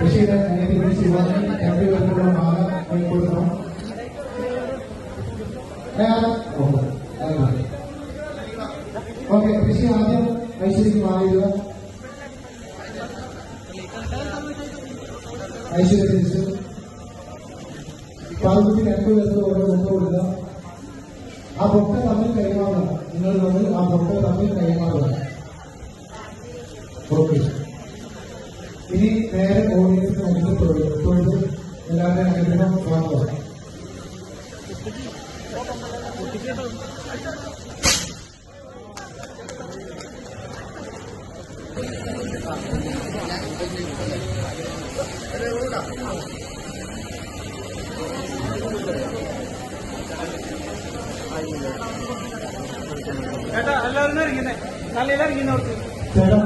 കൃഷിയുടെ അനിയത്തി ശിവാനി രണ്ടുപേർക്കുള്ള മാല കൊടുക്കണം ഓക്കെ കൃഷി ആദ്യം ഐശ്വര്യക്ക് മാറിയില്ല ഐശ്വര്യ തിരിച്ചു പാൽക്കുട്ടി രണ്ടുപേർക്ക് ഓരോ ബൊക്ക കൊടുക്കുക ആ ബൊക്ക തമ്മിൽ കൈമാറുക നിങ്ങൾ തമ്മിൽ ആ ബൊക്ക തമ്മിൽ കൈമാറുക നേരെ ഓഡിയൻസിന് മുന്നിൽ തൊഴിൽ തൊഴിൽ എല്ലാവരുടെയും അനുഗ്രഹം വാങ്ങുക. ചേട്ടാ എല്ലാവരും ഇരിക്കുന്നേ. നല്ല ഇരിക്കുന്നവർക്ക് ചേട്ടാ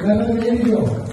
Gracias.